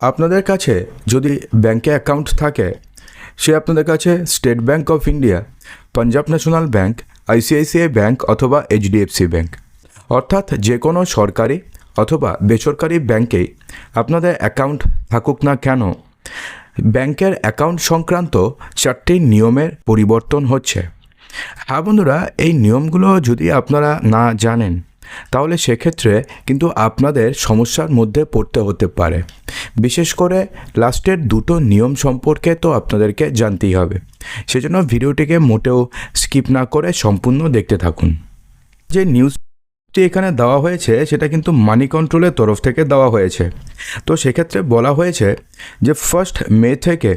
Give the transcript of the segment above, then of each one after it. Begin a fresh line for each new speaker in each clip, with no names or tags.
আপনাদের কাছে যদি ব্যাংকে অ্যাকাউন্ট থাকে, সে আপনাদের কাছে State Bank of India Punjab National Bank ICICI bank অথবা এইচডিএফসি ব্যাংক অর্থাৎ যে কোনো সরকারি অথবা বেসরকারি ব্যাংকেই আপনাদের অ্যাকাউন্ট থাকুক না কেন ব্যাংকের অ্যাকাউন্ট সংক্রান্ত চারটি নিয়মের পরিবর্তন হচ্ছে। হ্যাঁ বন্ধুরা, এই নিয়মগুলো যদি আপনারা না জানেন, তাহলে সেক্ষেত্রে কিন্তু আপনাদের সমস্যার মধ্যে পড়তে হতে পারে। বিশেষ করে লাস্টের দুটো নিয়ম সম্পর্কে তো আপনাদেরকে জানতেই হবে। সেজন্য ভিডিওটিকে মোটেও স্কিপ না করে সম্পূর্ণ দেখতে থাকুন। যে নিউজটি এখানে দেওয়া হয়েছে, সেটা কিন্তু মানি কন্ট্রোলের তরফ থেকে দেওয়া হয়েছে। তো সেক্ষেত্রে বলা হয়েছে যে ফার্স্ট মে থেকে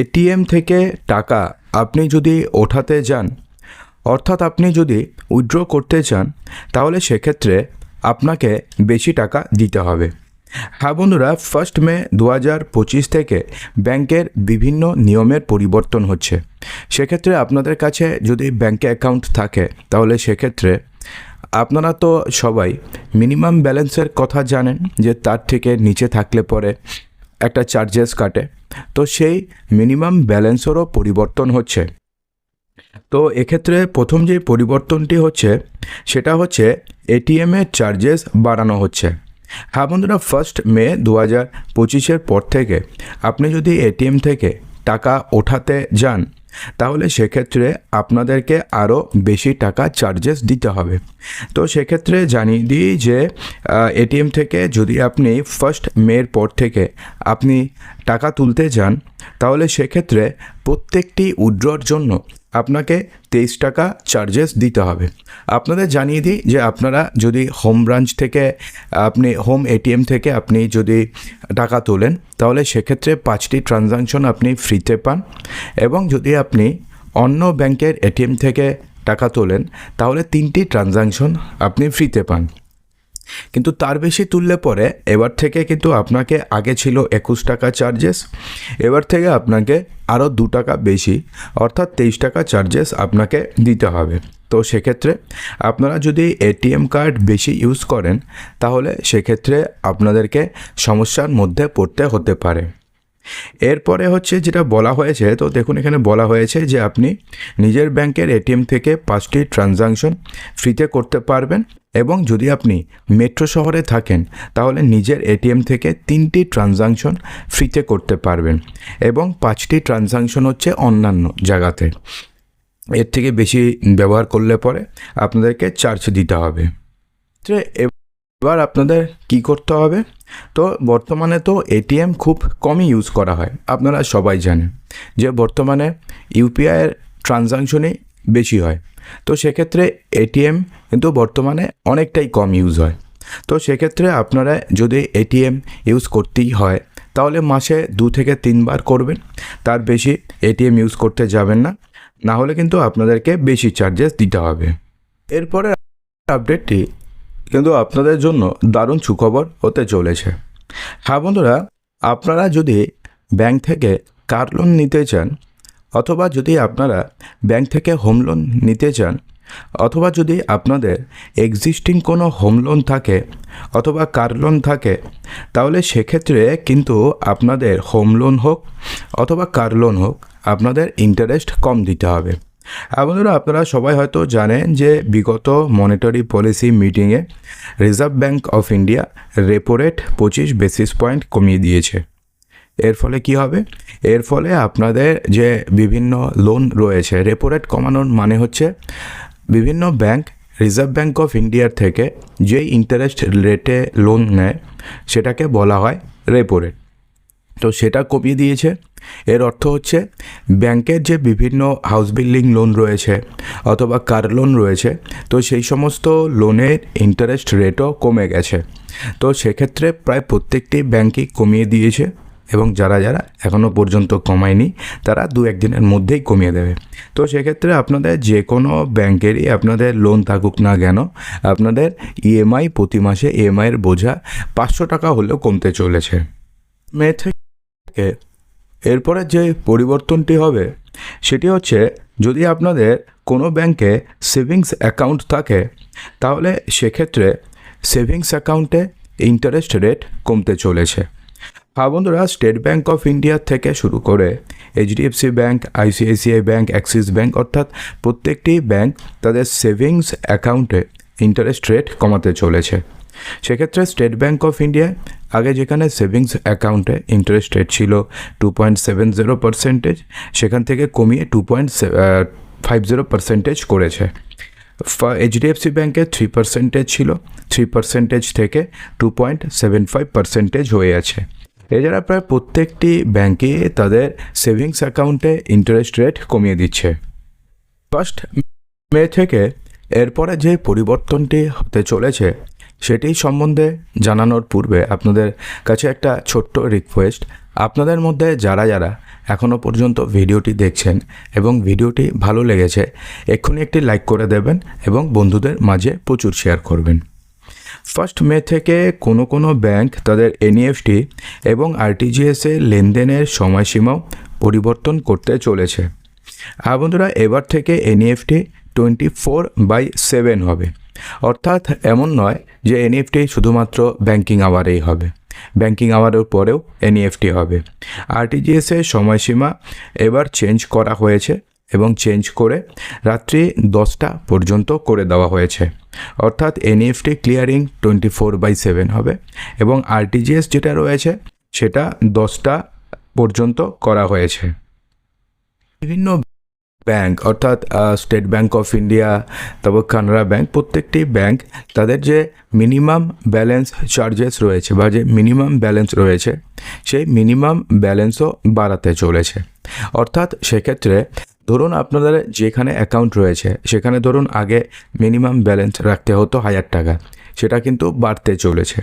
এটিএম থেকে টাকা আপনি যদি ওঠাতে যান, অর্থাৎ আপনি যদি উইথড্র করতে চান, তাহলে সেক্ষেত্রে আপনাকে বেশি টাকা দিতে হবে। হ্যাঁ বন্ধুরা ফার্স্ট মে দু পঁচিশ থেকে ব্যাংকের বিভিন্ন নিয়মের পরিবর্তন হচ্ছে। সেক্ষেত্রে আপনাদের কাছে যদি ব্যাংকে অ্যাকাউন্ট থাকে, তাহলে সেক্ষেত্রে আপনারা তো সবাই মিনিমাম ব্যালেন্সের কথা জানেন যে তার থেকে নিচে থাকলে পরে একটা চার্জেস কাটে। তো সেই মিনিমাম ব্যালেন্সেরও পরিবর্তন হচ্ছে। তো এক্ষেত্রে প্রথম যে পরিবর্তনটি হচ্ছে, সেটা হচ্ছে এটিএমের চার্জেস বাড়ানো হচ্ছে। হ্যাঁ বন্ধুরা ফার্স্ট মে দু হাজার পঁচিশের পর থেকে আপনি যদি এটিএম থেকে টাকা ওঠাতে যান, তাহলে সেক্ষেত্রে আপনাদেরকে আরও বেশি টাকা চার্জেস দিতে হবে। তো সেক্ষেত্রে জানিয়ে দিই যে এটিএম থেকে যদি আপনি ফার্স্ট মের পর থেকে আপনি টাকা তুলতে যান, তাহলে সেক্ষেত্রে প্রত্যেকটি উইড্রর জন্য আপনাকে তেইশ টাকা চার্জেস দিতে হবে। আপনাদের জানিয়ে দিই যে আপনারা যদি হোম ব্রাঞ্চ থেকে, আপনি হোম এটিএম থেকে আপনি যদি টাকা তোলেন, তাহলে সেক্ষেত্রে পাঁচটি ট্রানজাকশন আপনি ফ্রিতে পান এবং যদি আপনি অন্য ব্যাংকের এটিএম থেকে টাকা তোলেন, তাহলে তিনটি ট্রানজাকশন আপনি ফ্রিতে পান। কিন্তু তার বেশি তুললে পরে এবার থেকে কিন্তু আপনাকে আগে ছিল একুশ টাকা চার্জেস এবার থেকে আপনাকে আরও দু টাকা বেশি, অর্থাৎ তেইশ টাকা চার্জেস আপনাকে দিতে হবে। তো সেক্ষেত্রে আপনারা যদি এটিএম কার্ড বেশি ইউজ করেন, তাহলে সেক্ষেত্রে আপনাদেরকে সমস্যার মধ্যে পড়তে হতে পারে। এরপরে হচ্ছে যেটা বলা হয়েছে, তো দেখুন এখানে বলা হয়েছে যে আপনি নিজের ব্যাংকের এটিএম থেকে পাঁচটি ট্রানজাকশন ফ্রিতে করতে পারবেন এবং যদি আপনি মেট্রো শহরে থাকেন, তাহলে নিজের এটিএম থেকে তিনটি ট্রানজাকশন ফ্রিতে করতে পারবেন এবং পাঁচটি ট্রানজাকশন হচ্ছে অন্যান্য জায়গাতে। এর থেকে বেশি ব্যবহার করলে পরে আপনাদেরকে চার্জ দিতে হবে। এবার আপনাদের কি করতে হবে? তো বর্তমানে তো এটিএম খুব কমই ইউজ করা হয়, আপনারা সবাই জানেন। যে বর্তমানে ইউপিআইয়ের ট্রানজাকশনই বেশি হয়। তো সেক্ষেত্রে এটিএম কিন্তু বর্তমানে অনেকটাই কম ইউজ হয়। তো সেক্ষেত্রে আপনারা যদি এটিএম ইউজ করতেই হয়, তাহলে মাসে দু থেকে তিনবার করবেন। তার বেশি এটিএম ইউজ করতে যাবেন না। না হলে কিন্তু আপনাদেরকে বেশি চার্জেস দিতে হবে। এরপরে আপডেটটি কিন্তু আপনাদের জন্য দারুণ সুখবর হতে চলেছে। হ্যাঁ বন্ধুরা, আপনারা যদি ব্যাংক থেকে কার লোন নিতে চান, অথবা যদি আপনারা ব্যাংক থেকে হোম লোন নিতে চান, অথবা যদি আপনাদের এক্সিস্টিং কোনো হোম লোন থাকে, অথবা কার লোন থাকে, তাহলে সেক্ষেত্রে কিন্তু আপনাদের হোম লোন হোক, অথবা কার লোন হোক, আপনাদের ইন্টারেস্ট কম দিতে হবে। বন্ধুরা, আপনারা সবাই হয়তো জানেন যে বিগত মনিটারি পলিসি মিটিংয়ে Reserve Bank of India repo rate পঁচিশ বেসিস পয়েন্ট কমিয়ে দিয়েছে। এর ফলে কি হবে? এর ফলে আপনাদের যে বিভিন্ন লোন রয়েছে রেপো রেট কমানোর মানে হচ্ছে বিভিন্ন ব্যাংক রিজার্ভ ব্যাঙ্ক অফ ইন্ডিয়ার থেকে যেই ইন্টারেস্ট রেটে লোন নেয়, সেটাকে বলা হয় রেপো রেট তো সেটা কমিয়ে দিয়েছে। এর অর্থ হচ্ছে ব্যাংকের যে বিভিন্ন হাউস বিল্ডিং লোন রয়েছে অথবা কার লোন রয়েছে, তো সেই সমস্ত লোনের ইন্টারেস্ট রেটও কমে গেছে। তো সেক্ষেত্রে প্রায় প্রত্যেকটি ব্যাংকই কমিয়ে দিয়েছে এবং যারা যারা এখনও পর্যন্ত কমায়নি, তারা দু একদিনের মধ্যেই কমিয়ে দেবে। তো সেক্ষেত্রে আপনাদের যে কোনো ব্যাংকেরই আপনাদের লোন থাকুক না কেন, আপনাদের ইএমআই প্রতি মাসে ইএমআইয়ের বোঝা পাঁচশো টাকা হলেও কমতে চলেছে। মে থেকে এরপরে যে পরিবর্তনটি হবে, সেটি হচ্ছে যদি আপনাদের কোনো ব্যাংকে সেভিংস অ্যাকাউন্ট থাকে, তাহলে সেক্ষেত্রে সেভিংস অ্যাকাউন্টে ইন্টারেস্ট রেট কমতে চলেছে। হ্যাঁ বন্ধুরা, স্টেট ব্যাঙ্ক অফ ইন্ডিয়া থেকে শুরু করে HDFC bank ICICI bank Axis bank অর্থাৎ প্রত্যেকটি ব্যাঙ্ক তাদের সেভিংস অ্যাকাউন্টে ইন্টারেস্ট রেট কমাতে চলেছে। সেক্ষেত্রে স্টেট ব্যাঙ্ক অফ ইন্ডিয়া আগে যেখানে সেভিংস অ্যাকাউন্টে ইন্টারেস্ট রেট ছিল two point seven zero percentage সেখান থেকে কমিয়ে two point five zero percentage করেছে। এইচডিএফসি ব্যাঙ্কে থ্রি পার্সেন্টেজ ছিল থ্রি পার্সেন্টেজ থেকে two point seven five percentage হয়ে আছে। এছাড়া প্রায় প্রত্যেকটি ব্যাঙ্কে তাদের সেভিংস অ্যাকাউন্টে ইন্টারেস্ট রেট কমিয়ে দিচ্ছে। ফার্স্ট মে থেকে এরপরে যে পরিবর্তনটি হতে চলেছে সেটি সম্বন্ধে জানানোর পূর্বে আপনাদের কাছে একটা ছোট্ট রিকোয়েস্ট আপনাদের মধ্যে যারা যারা এখনও পর্যন্ত ভিডিওটি দেখছেন এবং ভিডিওটি ভালো লেগেছে, এক্ষুনি একটি লাইক করে দেবেন এবং বন্ধুদের মাঝে প্রচুর শেয়ার করবেন। ফার্স্ট মে থেকে কোনো কোনো ব্যাংক তাদের এনইএফটি এবং আরটিজিএসে লেনদেনের সময়সীমাও পরিবর্তন করতে চলেছে। আর বন্ধুরা, এবার থেকে NEFT twenty four by seven হবে। অর্থাৎ এমন নয় যে এনইএফটি শুধুমাত্র ব্যাংকিং আওয়ারেই হবে। ব্যাংকিং আওয়ারের পরেও এনইএফটি হবে। আরটিজিএসের সময়সীমা এবার চেঞ্জ করা হয়েছে এবং চেঞ্জ করে রাত্রি দশটা পর্যন্ত করে দেওয়া হয়েছে। অর্থাৎ NEFT clearing twenty four by seven হবে এবং আরটিজিএস যেটা রয়েছে সেটা দশটা পর্যন্ত করা হয়েছে। বিভিন্ন ব্যাংক, অর্থাৎ স্টেট ব্যাংক অফ ইন্ডিয়া, তারপর কানাড়া ব্যাংক, প্রত্যেকটি ব্যাংক তাদের যে মিনিমাম ব্যালেন্স চার্জেস রয়েছে বা যে মিনিমাম ব্যালেন্স রয়েছে, সেই মিনিমাম ব্যালেন্সও বাড়াতে চলেছে। অর্থাৎ, সেক্ষেত্রে ধরুন আপনাদের যেখানে অ্যাকাউন্ট রয়েছে, সেখানে ধরুন আগে মিনিমাম ব্যালেন্স রাখতে হতো হাজার টাকা। সেটা কিন্তু বাড়তে চলেছে।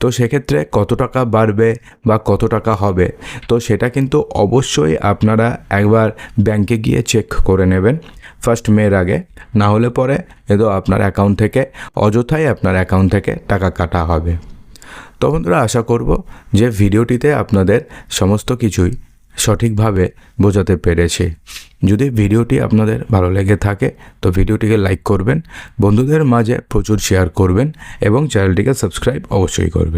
তো সেক্ষেত্রে কত টাকা বাড়বে বা কত টাকা হবে, তো সেটা কিন্তু অবশ্যই আপনারা একবার ব্যাংকে গিয়ে চেক করে নেবেন। ফার্স্ট মের আগে, না হলে পরে এতো আপনার অ্যাকাউন্ট থেকে, অযথাই আপনার অ্যাকাউন্ট থেকে টাকা কাটা হবে। তো বন্ধুরা, আশা করব যে ভিডিওটিতে আপনাদের সমস্ত কিছুই সঠিকভাবে বোঝাতে পেরেছি। যদি ভিডিওটি আপনাদের ভালো লেগে থাকে, তো ভিডিওটিকে লাইক করবেন, বন্ধুদের মাঝে প্রচুর শেয়ার করবেন এবং চ্যানেলটিকে সাবস্ক্রাইব অবশ্যই করবেন।